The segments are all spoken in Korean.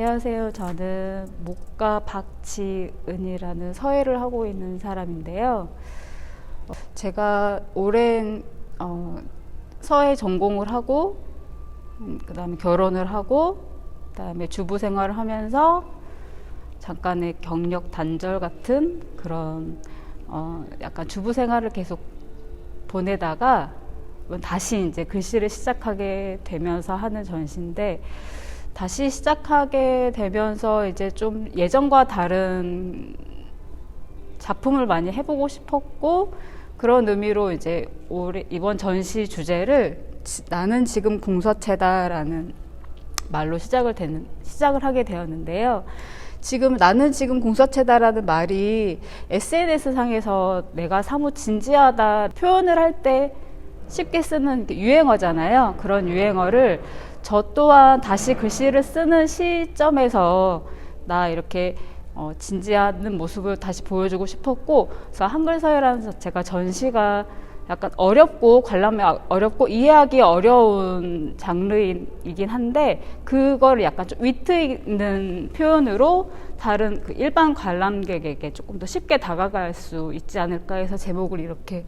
안녕하세요. 저는 목가 박지은이라는 서예를 하고 있는 사람인데요. 어, 제가 오랜 어, 서예 전공을 하고 음, 그다음에 결혼을 하고 그다음에 주부 생활을 하면서 잠깐의 경력 단절 같은 그런 어, 약간 주부 생활을 계속 보내다가 다시 이제 글씨를 시작하게 되면서 하는 전시인데 다시 시작하게 되면서 이제 좀 예전과 다른 작품을 많이 해보고 싶었고 그런 의미로 이제 올해 이번 전시 주제를 지- 나는 지금 공서체다라는 말로 시작을 되는 시작을 하게 되었는데요. 지금 나는 지금 공서체다라는 말이 SNS 상에서 내가 사뭇 진지하다 표현을 할 때 쉽게 쓰는 그 유행어잖아요. 그런 유행어를 저 또한 다시 글씨를 쓰는 시점에서 나 이렇게 어, 진지한 모습을 다시 보여주고 싶었고 그래서 한글 서예라는 자체가 전시가 약간 어렵고 관람이 아- 어렵고 이해하기 어려운 장르이긴 한데 그걸 약간 좀 위트 있는 표현으로 다른 그 일반 관람객에게 조금 더 쉽게 다가갈 수 있지 않을까 해서 제목을 이렇게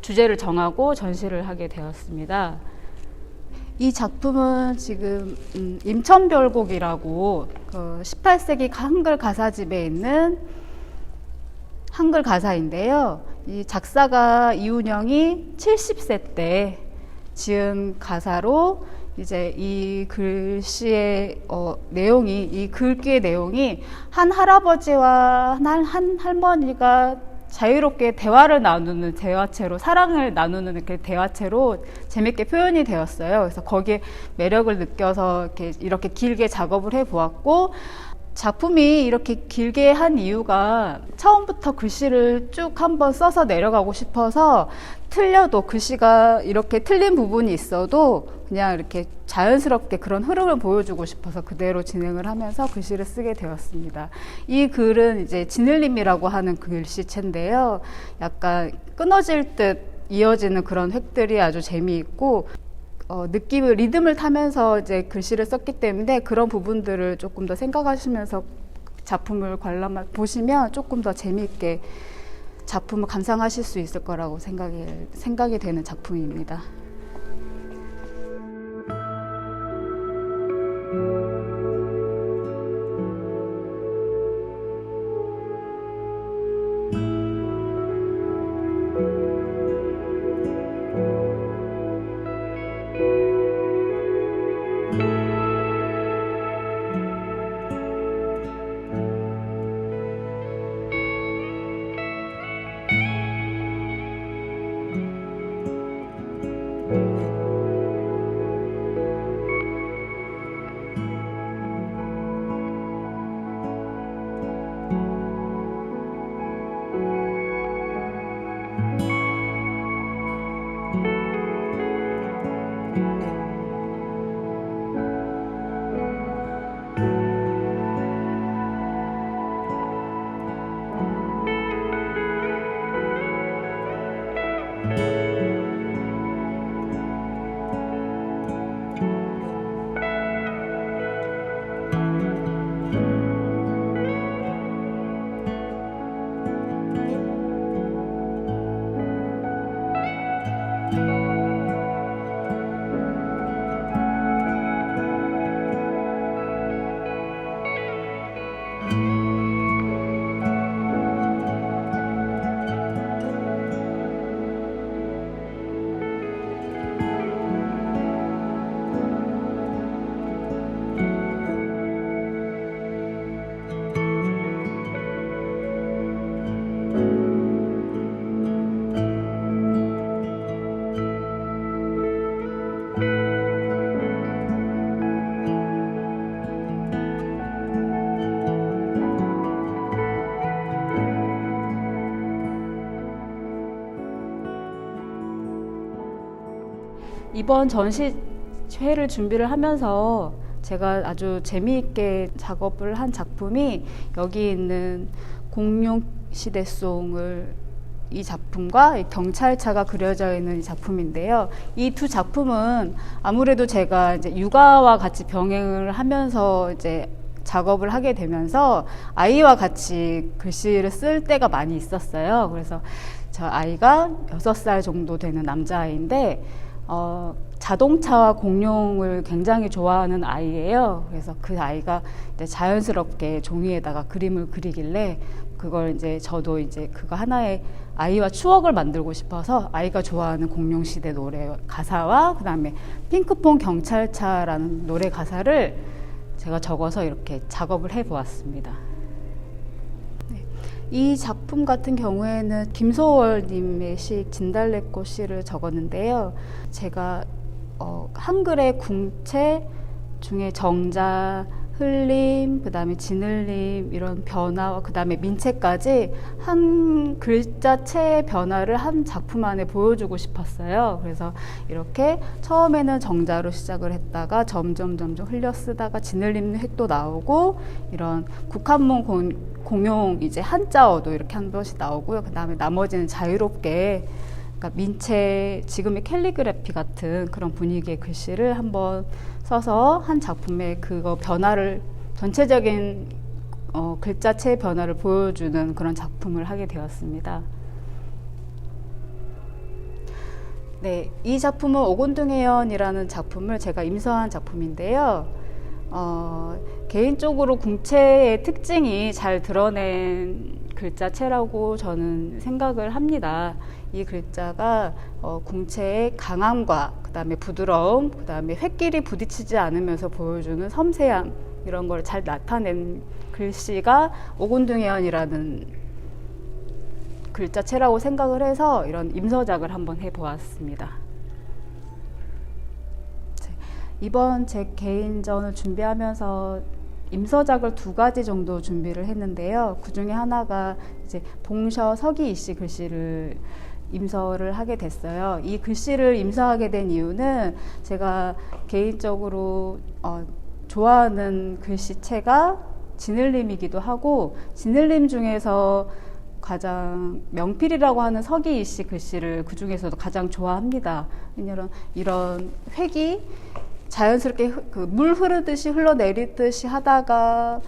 주제를 정하고 전시를 하게 되었습니다. 이 작품은 지금 음, 임천별곡이라고 그 18세기 한글 가사집에 있는 한글 가사인데요. 이 작사가 이운영이 70세 때 지은 가사로 이제 이 글씨의 어, 내용이 이 글귀의 내용이 한 할아버지와 한, 한 할머니가 자유롭게 대화를 나누는 대화체로 사랑을 나누는 이렇게 대화체로 재밌게 표현이 되었어요. 그래서 거기에 매력을 느껴서 이렇게 이렇게 길게 작업을 해 보았고 작품이 이렇게 길게 한 이유가 처음부터 글씨를 쭉 한번 써서 내려가고 싶어서 틀려도 글씨가 이렇게 틀린 부분이 있어도 그냥 이렇게 자연스럽게 그런 흐름을 보여주고 싶어서 그대로 진행을 하면서 글씨를 쓰게 되었습니다. 이 글은 이제 진을림이라고 하는 그 글씨체인데요. 약간 끊어질 듯 이어지는 그런 획들이 아주 재미있고 어, 느낌을 리듬을 타면서 이제 글씨를 썼기 때문에 그런 부분들을 조금 더 생각하시면서 작품을 관람 보시면 조금 더 재미있게 작품을 감상하실 수 있을 거라고 생각이 생각이 되는 작품입니다. 이번 전시회를 준비를 하면서 제가 아주 재미있게 작업을 한 작품이 여기 있는 공룡 시대송을 이 작품과 이 경찰차가 그려져 있는 이 작품인데요. 이 두 작품은 아무래도 제가 이제 육아와 같이 병행을 하면서 이제 작업을 하게 되면서 아이와 같이 글씨를 쓸 때가 많이 있었어요. 그래서 저 아이가 여섯 살 정도 되는 남자아이인데 어, 자동차와 공룡을 굉장히 좋아하는 아이예요. 그래서 그 아이가 자연스럽게 종이에다가 그림을 그리길래 그걸 이제 저도 이제 그거 하나의 아이와 추억을 만들고 싶어서 아이가 좋아하는 공룡 시대 노래 가사와 그다음에 핑크퐁 경찰차라는 노래 가사를 제가 적어서 이렇게 작업을 해 보았습니다. 네. 이 작품 같은 경우에는 김소월님의 시 진달래꽃 시를 적었는데요. 제가 어, 한글의 궁체 중에 정자, 흘림, 그 다음에 진흘림 이런 변화와 그 다음에 민체까지 한 글자체의 변화를 한 작품 안에 보여주고 싶었어요. 그래서 이렇게 처음에는 정자로 시작을 했다가 점점 점점 흘려 쓰다가 진흘림 획도 나오고 이런 국한문 공, 공용 이제 한자어도 이렇게 한 번씩 나오고요. 그 다음에 나머지는 자유롭게 그러니까 민체 지금의 캘리그래피 같은 그런 분위기의 글씨를 한번 써서 한 작품의 그거 변화를 전체적인 어, 글자체의 변화를 보여주는 그런 작품을 하게 되었습니다. 네, 이 작품은 오곤둥의 연이라는 작품을 제가 임서한 작품인데요. 어, 개인적으로 궁체의 특징이 잘 드러낸 글자체라고 저는 생각을 합니다. 이 글자가 어, 궁체의 강함과 그 다음에 부드러움, 그 다음에 획길이 부딪히지 않으면서 보여주는 섬세함 이런 걸 잘 나타낸 글씨가 오곤둥해연이라는 글자체라고 생각을 해서 이런 임서작을 한번 해보았습니다. 이번 제 개인전을 준비하면서 임서작을 두 가지 정도 준비를 했는데요. 그 중에 하나가 이제 봉셔 서기 이 씨 글씨를 임서를 하게 됐어요. 이 글씨를 임서하게 된 이유는 제가 개인적으로 어, 좋아하는 글씨체가 진을림이기도 하고 진을림 중에서 가장 명필이라고 하는 서기 이 씨 글씨를 그 중에서도 가장 좋아합니다. 왜냐면 이런 획이 자연스럽게 그 물 흐르듯이 흘러내리듯이 하다가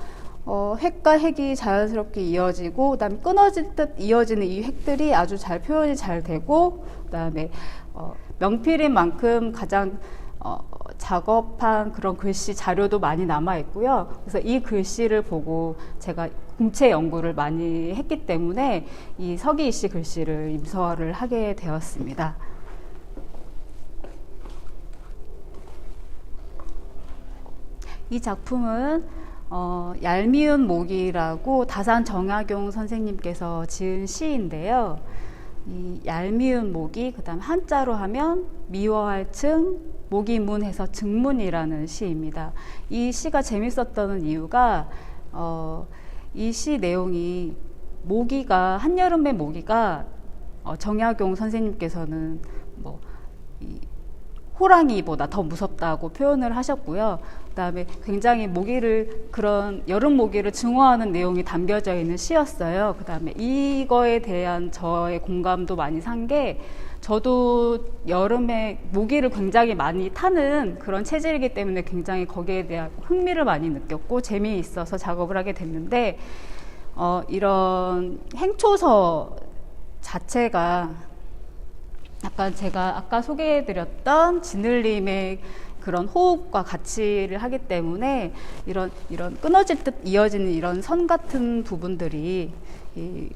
어, 획과 획이 자연스럽게 이어지고 그다음에 끊어질 듯 이어지는 이 획들이 아주 잘 표현이 잘 되고 그다음에 어, 명필인 만큼 가장 어, 작업한 그런 글씨 자료도 많이 남아 있고요. 그래서 이 글씨를 보고 제가 공채 연구를 많이 했기 때문에 이 서기희 씨 글씨를 임서를 하게 되었습니다. 이 작품은 어, 얄미운 목이라고 다산 정약용 선생님께서 지은 시인데요. 이 얄미운 목이 그다음 한자로 하면 미워할 층 목이 문해서 증문이라는 시입니다. 이 시가 재밌었던 이유가 어, 이 시 내용이 모기가 한여름의 모기가 어, 정약용 선생님께서는 뭐 이, 호랑이보다 더 무섭다고 표현을 하셨고요. 그다음에 굉장히 모기를 그런 여름 모기를 증오하는 내용이 담겨져 있는 시였어요. 그다음에 이거에 대한 저의 공감도 많이 산 게 저도 여름에 모기를 굉장히 많이 타는 그런 체질이기 때문에 굉장히 거기에 대한 흥미를 많이 느꼈고 재미있어서 작업을 하게 됐는데 어, 이런 행초서 자체가 약간 제가 아까 소개해드렸던 진을림의 그런 호흡과 같이를 하기 때문에 이런 이런 끊어질 듯 이어지는 이런 선 같은 부분들이 이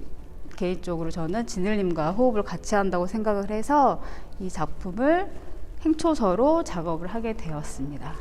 개인적으로 저는 진을님과 호흡을 같이 한다고 생각을 해서 이 작품을 행초서로 작업을 하게 되었습니다.